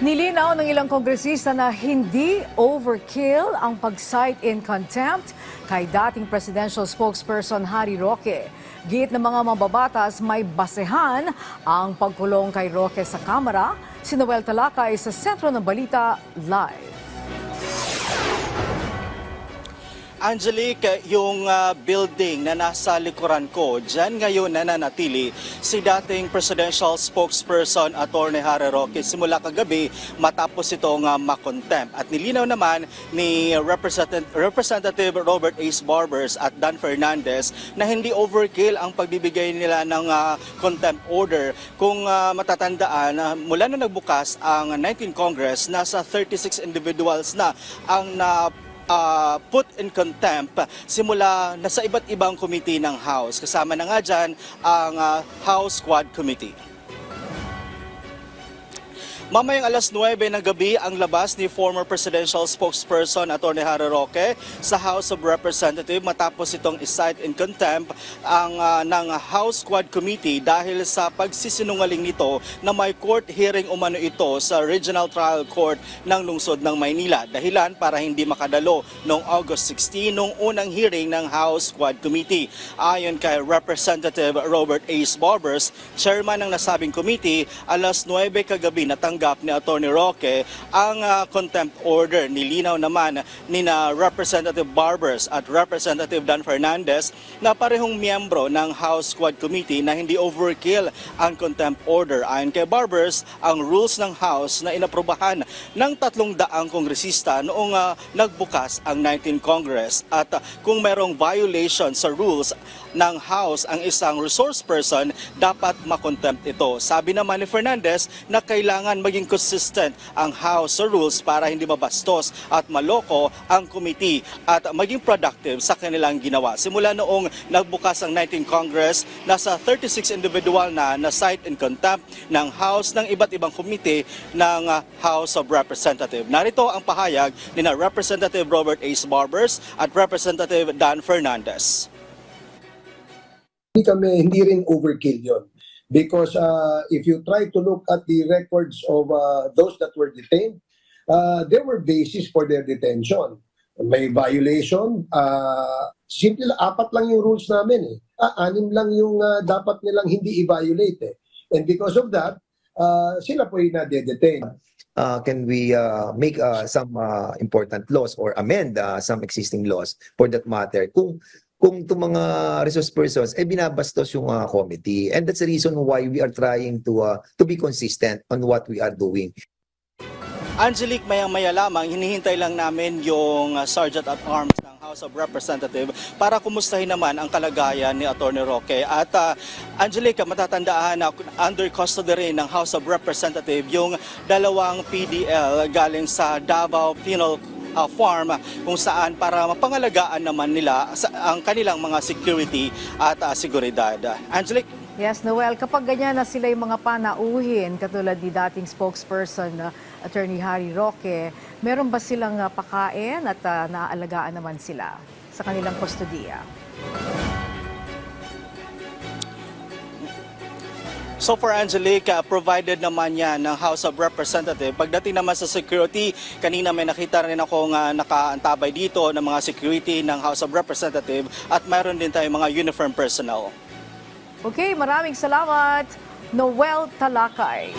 Nilinaw ng ilang kongresista na hindi overkill ang pag-cite in contempt kay dating presidential spokesperson Harry Roque. Giit ng mga mababatas may basehan ang pagkulong kay Roque sa Kamara. Si Noel Talakay sa Sentro ng Balita Live. Angelique, yung ah, building na nasa likuran ko, dyan ngayon nananatili si dating presidential spokesperson Atty. Harry Roque simula kagabi matapos itong uh, makontempt. At nilinaw naman ni Representative, Representative Robert Ace Barbers at Dan Fernandez na hindi overkill ang pagbibigay nila ng ah, contempt order. Kung ah, matatandaan, ah, mula na nagbukas ang 19 Congress, nasa 36 individuals na ang na uh, put in contempt simula na sa iba't ibang committee ng House. Kasama na nga dyan ang uh, House Squad Committee. Mamayang alas 9 ng gabi ang labas ni former presidential spokesperson Atty. Harry Roque sa House of Representatives matapos itong isight in contempt ang ah, ng House Squad Committee dahil sa pagsisinungaling nito na may court hearing umano ito sa Regional Trial Court ng lungsod ng Maynila. Dahilan para hindi makadalo noong August 16 nung unang hearing ng House Squad Committee. Ayon kay Representative Robert Ace Barbers, chairman ng nasabing committee, alas 9 kagabi natanggap ni Atty. Roque ang ah, contempt order. Nilinaw naman ni na Representative Barbers at Representative Dan Fernandez na parehong miyembro ng House Squad Committee na hindi overkill ang contempt order. Ayon kay Barbers, ang rules ng House na inaprubahan ng tatlong daang kongresista noong ah, nagbukas ang 19 Congress at ah, kung merong violation sa rules ng House ang isang resource person, dapat makontempt ito. Sabi naman ni Fernandez na kailangan maging consistent ang House rules para hindi mabastos at maloko ang committee at maging productive sa kanilang ginawa. Simula noong nagbukas ang 19 Congress, nasa 36 individual na na cite in contempt ng House ng iba't ibang committee ng uh, House of Representatives. Narito ang pahayag ni na Representative Robert Ace Barbers at Representative Dan Fernandez. hindi kami hindi rin overkill yon because uh, if you try to look at the records of uh, those that were detained uh, there were basis for their detention. May violation uh, simple apat lang yung rules namin eh. Ah, anim lang yung uh, dapat nilang hindi i-violate eh. And because of that uh, sila po yung na-detain uh, can we uh, make uh, some uh, important laws or amend uh, some existing laws for that matter? Kung kung itong mga resource persons eh binabastos yung uh, committee and that's the reason why we are trying to uh, to be consistent on what we are doing Angelique, maya-maya lamang, hinihintay lang namin yung uh, Sergeant at Arms ng House of Representatives para kumustahin naman ang kalagayan ni Atty. Roque. At uh, Angelique, matatandaan na under custody rin ng House of Representatives yung dalawang PDL galing sa Davao Penal uh, Farm kung saan para mapangalagaan naman nila sa, ang kanilang mga security at uh, seguridad. Angelique? Yes, Noel, kapag ganyan na sila yung mga panauhin, katulad ni dating spokesperson na Attorney Harry Roque, meron ba silang ah, pakain at ah, naaalagaan naman sila sa kanilang kustodiya? So for Angelique, uh, provided naman yan ng House of Representatives. Pagdating naman sa security, kanina may nakita rin ako nga nakaantabay dito ng mga security ng House of Representatives at mayroon din tayong mga uniform personnel. Okay, maraming salamat, Noel Talakay.